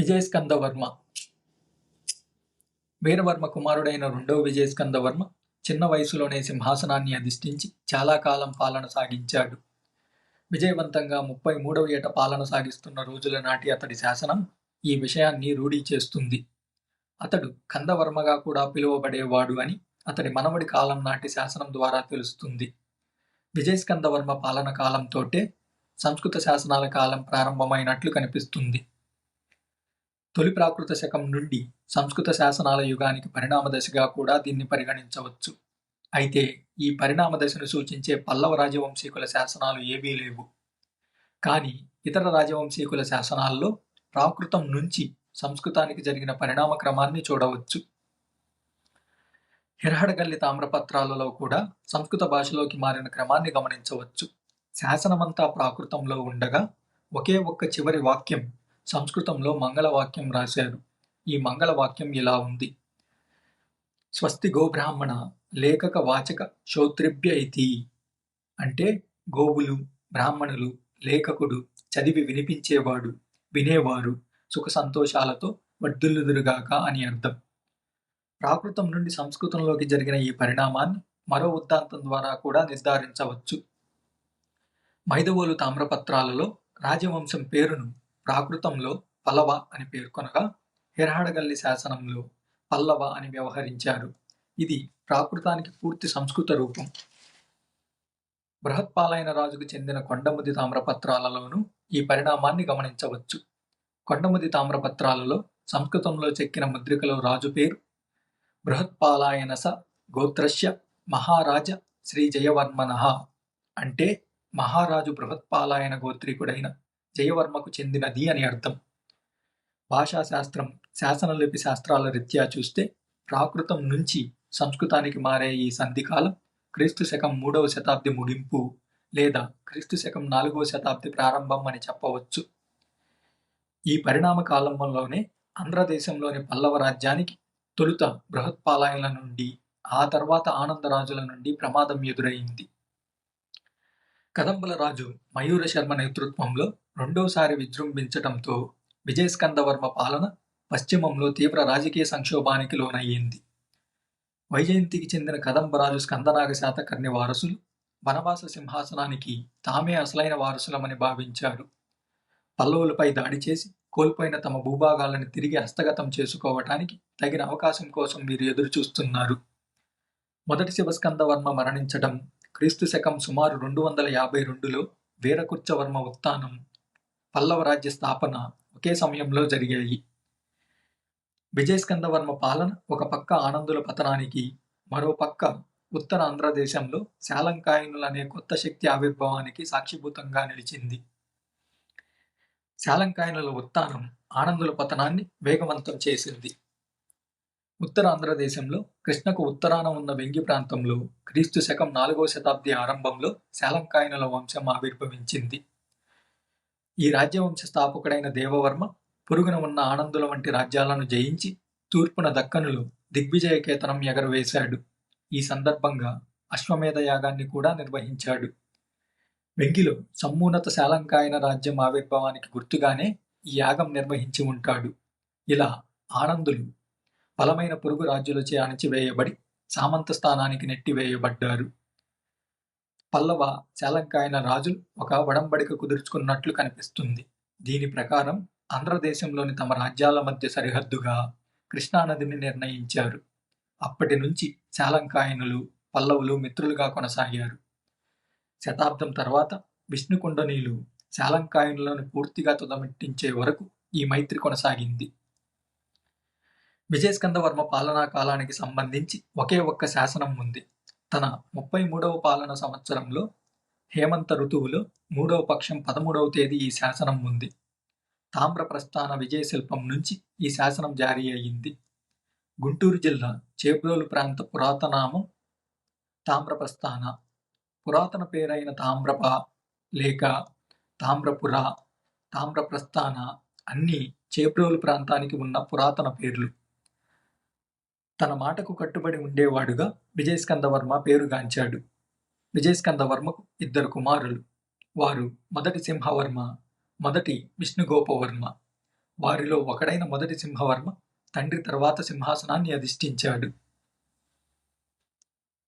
విజయస్కందవర్మ. వీరవర్మ కుమారుడైన రెండవ విజయస్కందవర్మ చిన్న వయసులోనే సింహాసనాన్ని అధిష్ఠించి చాలా కాలం పాలన సాగించాడు. విజయవంతంగా ముప్పై మూడవ ఏట పాలన సాగిస్తున్న రోజుల నాటి అతడి శాసనం ఈ విషయాన్ని రూఢీ చేస్తుంది. అతడు కందవర్మగా కూడా పిలువబడేవాడు అని అతడి మనవడి కాలం నాటి శాసనం ద్వారా తెలుస్తుంది. విజయస్కందవర్మ పాలన కాలంతోటే సంస్కృత శాసనాల కాలం ప్రారంభమైనట్లు కనిపిస్తుంది. తొలి ప్రాకృత శకం నుండి సంస్కృత శాసనాల యుగానికి పరిణామ దశగా కూడా దీన్ని పరిగణించవచ్చు. అయితే ఈ పరిణామ దశను సూచించే పల్లవ రాజవంశీకుల శాసనాలు ఏవీ లేవు. కానీ ఇతర రాజవంశీకుల శాసనాల్లో ప్రాకృతం నుంచి సంస్కృతానికి జరిగిన పరిణామ క్రమాన్ని చూడవచ్చు. హిరహడగల్లి తామ్రపత్రాలలో కూడా సంస్కృత భాషలోకి మారిన క్రమాన్ని గమనించవచ్చు. శాసనమంతా ప్రాకృతంలో ఉండగా ఒకే ఒక్క చివరి వాక్యం సంస్కృతంలో మంగళవాక్యం రాశారు. ఈ మంగళవాక్యం ఇలా ఉంది. స్వస్తి గోబ్రాహ్మణ లేఖక వాచక శ్రోత్రిభ్య ఇతి. అంటే గోవులు బ్రాహ్మణులు లేఖకుడు చదివి వినిపించేవాడు వినేవారు సుఖ సంతోషాలతో వర్ధిల్లుదురుగాక అని అర్థం. ప్రాకృతం నుండి సంస్కృతంలోకి జరిగిన ఈ పరిణామాన్ని మరో ఉద్దాంతం ద్వారా కూడా నిర్ధారించవచ్చు. మైదవోలు తామ్రపత్రాలలో రాజవంశం పేరును ప్రాకృతంలో పల్లవ అని పేర్కొనగా హిరహడగల్లి శాసనంలో పల్లవ అని వ్యవహరించారు. ఇది ప్రాకృతానికి పూర్తి సంస్కృత రూపం. బృహత్పాలైన రాజుకు చెందిన కొండముది తామ్రపత్రాలలోనూ ఈ పరిణామాన్ని గమనించవచ్చు. కొండముది తామ్రపత్రాలలో సంస్కృతంలో చెక్కిన ముద్రికలో రాజు పేరు బృహత్పాలాయనస గోత్రస్య మహారాజ శ్రీ జయవర్మన అంటే మహారాజు బృహత్పాలాయన గోత్రీకుడైన జయవర్మకు చెందినది అని అర్థం. భాషాశాస్త్రం శాసనలిపి శాస్త్రాల రీత్యా చూస్తే ప్రాకృతం నుంచి సంస్కృతానికి మారే ఈ సంధికాలం క్రీస్తు శకం మూడవ శతాబ్ది ముగింపు లేదా క్రీస్తు శకం నాలుగవ శతాబ్ది ప్రారంభం అని చెప్పవచ్చు. ఈ పరిణామ కాలంలోనే ఆంధ్రదేశంలోని పల్లవ రాజ్యానికి తొలుత బృహత్పాలాయన నుండి ఆ తర్వాత ఆనందరాజుల నుండి ప్రమాదం ఎదురైంది. కదంబల రాజు మయూర శర్మ నేతృత్వంలో రెండోసారి విజృంభించటంతో విజయస్కందవర్మ పాలన పశ్చిమంలో తీవ్ర రాజకీయ సంక్షోభానికి లోనయ్యింది. వైజయంతికి చెందిన కదంబరాజు స్కందనాగ శాతకర్ణి వారసులు వనవాస సింహాసనానికి తామే అసలైన వారసులమని భావించారు పల్లవులపై దాడి చేసి కోల్పోయిన తమ భూభాగాలను తిరిగి హస్తగతం చేసుకోవటానికి తగిన అవకాశం కోసం వీరు ఎదురుచూస్తున్నారు. మొదటి శివస్కందవర్మ మరణించడం క్రీస్తు శకం సుమారు రెండు వందల యాభై రెండులో వీరకుర్చవర్మ ఉత్థానం పల్లవ రాజ్య స్థాపన ఒకే సమయంలో జరిగాయి. విజయస్కందవర్మ పాలన ఒక పక్క ఆనందుల పతనానికి మరో పక్క ఉత్తర ఆంధ్రదేశంలో శాలంకాయనులు అనే కొత్త శక్తి ఆవిర్భావానికి సాక్షిభూతంగా నిలిచింది. శాలంకాయనుల ఉత్థానం ఆనందుల పతనాన్ని వేగవంతం చేసింది. ఉత్తర ఆంధ్రదేశంలో కృష్ణకు ఉత్తరాన ఉన్న వెంగి ప్రాంతంలో క్రీస్తు శకం నాలుగవ శతాబ్ది ఆరంభంలో శాలంకాయనుల వంశం ఆవిర్భవించింది. ఈ రాజ్యవంశ స్థాపకుడైన దేవవర్మ పొరుగున ఉన్న ఆనందుల వంటి రాజ్యాలను జయించి తూర్పున దక్కనులు దిగ్విజయకేతనం ఎగరవేశాడు. ఈ సందర్భంగా అశ్వమేధ యాగాన్ని కూడా నిర్వహించాడు. వెంగిలో సమ్మూనత శాలంకాయన రాజ్యం ఆవిర్భావానికి గుర్తుగానే ఈ యాగం నిర్వహించి ఉంటాడు. ఇలా ఆనందులు బలమైన పొరుగు రాజ్యులచే అణచివేయబడి సామంత స్థానానికి నెట్టివేయబడ్డారు. పల్లవ చాలంకాయన రాజులు ఒక వడంబడిక కుదుర్చుకున్నట్లు కనిపిస్తుంది. దీని ప్రకారం ఆంధ్రదేశంలోని తమ రాజ్యాల మధ్య సరిహద్దుగా కృష్ణానదిని నిర్ణయించారు. అప్పటి నుంచి శాలంకాయనులు పల్లవులు మిత్రులుగా కొనసాగారు. శతాబ్దం తర్వాత విష్ణుకుండనీలు శాలంకాయనులను పూర్తిగా తుదమిట్టించే వరకు ఈ మైత్రి కొనసాగింది. విజయస్కందవర్మ పాలనా కాలానికి సంబంధించి ఒకే ఒక్క శాసనం ఉంది. తన ముప్పై మూడవ పాలన సంవత్సరంలో హేమంత ఋతువులో మూడవ పక్షం పదమూడవ తేదీ ఈ శాసనం ఉంది. తామ్ర ప్రస్థాన విజయ శిల్పం నుంచి ఈ శాసనం జారీ అయ్యింది. గుంటూరు జిల్లా చేబ్రోలు ప్రాంత పురాతనామం తామ్రప్రస్థాన పురాతన పేరైన తామ్రప లేక తామ్రపుర తామ్రప్రస్థాన అన్నీ చేబ్రోలు ప్రాంతానికి ఉన్న పురాతన పేర్లు. తన మాటకు కట్టుబడి ఉండేవాడుగా విజయస్కందవర్మ పేరుగాంచాడు. విజయస్కందవర్మకు ఇద్దరు కుమారులు. వారు మొదటి సింహవర్మ మొదటి విష్ణుగోపవర్మ. వారిలో ఒకడైన మొదటి సింహవర్మ తండ్రి తర్వాత సింహాసనాన్ని అధిష్ఠించాడు.